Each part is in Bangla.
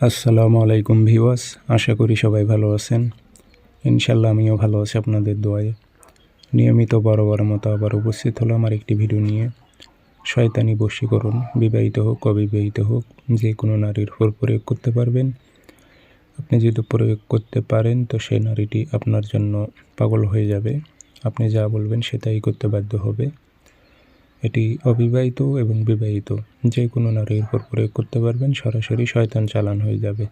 আসসালামু আলাইকুম ভিওয়াস আশা করি সবাই ভালো আছেন। ইনশাল্লাহ আমিও ভালো আছি আপনাদের দোয়ায়। নিয়মিত বরাবর মতো আবার উপস্থিত হলো আমার একটি ভিডিও নিয়ে। শয়তানি বশীকরণ, বিবাহিত হোক, অবিবাহিত হোক, যে কোনো নারীর উপর প্রয়োগ করতে পারবেন। আপনি যদি প্রয়োগ করতে পারেন, তো সেই নারীটি আপনার জন্য পাগল হয়ে যাবে। আপনি যা বলবেন সেটাই করতে বাধ্য হবে। এটি অবিবাহিত এবং বিবাহিত। যে কোনো নারীর উপর প্রয়োগ করতে পারবেন, সরাসরি শয়তান চালান হয়ে যাবে।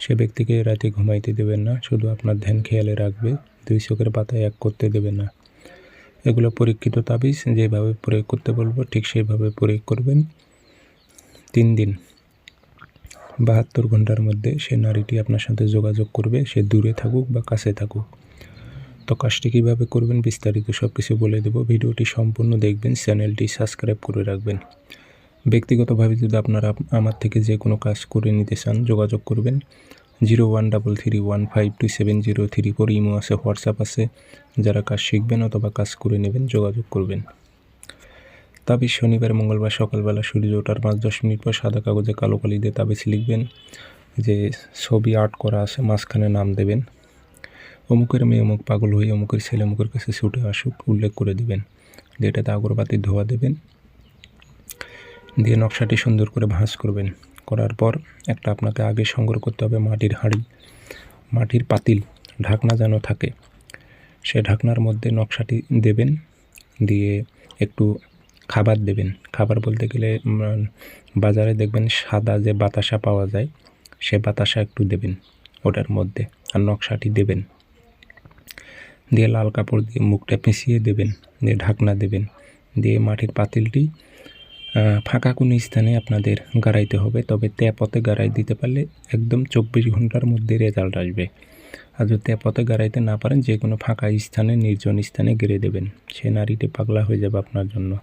সে ব্যক্তিকে রাতে ঘুমাইতে দেবেন না, শুধু আপনার ধ্যান খেয়ালে রাখবে, দুই চোখের পাতায় এক করতে দেবে না। এগুলো পরীক্ষিত তাবিজ, যেভাবে প্রয়োগ করতে বলব, ঠিক সেইভাবে প্রয়োগ করবেন। তিন দিন। বাহাত্তর ঘণ্টার মধ্যে সে নারীটি আপনার সাথে যোগাযোগ করবে, সে দূরে থাকুক বা কাছে থাকুক। তো কাজটি কীভাবে করবেন বিস্তারিত সব কিছু বলে দেবো। ভিডিওটি সম্পূর্ণ দেখবেন, চ্যানেলটি সাবস্ক্রাইব করে রাখবেন। ব্যক্তিগতভাবে যদি আপনারা আমার থেকে যে কোনো কাজ করে নিতে চান, যোগাযোগ করবেন। Zero one double three one five two seven zero three four Imo আছে, হোয়াটসঅ্যাপ আছে। যারা কাজ শিখবেন অথবা কাজ করে নেবেন, যোগাযোগ করবেন। তাবিজ শনিবার, মঙ্গলবার সকালবেলা সূর্য ওঠার পাঁচ দশ মিনিট পর সাদা কাগজে কালো কালি দিয়ে তাবিজ লিখবেন। যে ছবি আর্ট করা আছে, মাঝখানে নাম দেবেন। অমুকের মেয়ে অমুক পাগল হয়ে অমুকের ছেলে অমুকের কাছে ছুটে আসুক, উল্লেখ করে দিবেন। দিয়ে এটাতে আগরবাতি ধোয়া দেবেন। দিয়ে নকশাটি সুন্দর করে ভাঁজ করবেন। করার পর একটা আপনাকে আগে সংগ্রহ করতে হবে মাটির হাঁড়ি, মাটির পাতিল, ঢাকনা যেন থাকে। সে ঢাকনার মধ্যে নকশাটি দেবেন। দিয়ে একটু খাবার দেবেন। খাবার বলতে গেলে বাজারে দেখবেন সাদা যে বাতাসা পাওয়া যায়, সে বাতাসা একটু দেবেন ওটার মধ্যে। আর নকশাটি দেবেন। দিয়ে লাল কাপড় দিয়ে মুখটা পেঁচিয়ে দেবেন, দিয়ে ঢাকনা দেবেন, দিয়ে মাটির পাতিলটি ফাঁকা কোনো স্থানে আপনাদের গাড়াইতে হবে। তবে তেপথে গাড়াই দিতে পারলে একদম চব্বিশ ঘণ্টার মধ্যে রেজাল্ট আসবে। আর যদি তেপথে গাড়াইতে না পারেন, যে কোনো ফাঁকা স্থানে, নির্জন স্থানে গেড়ে দেবেন। সে নারীটি পাগলা হয়ে যাবে আপনার জন্য।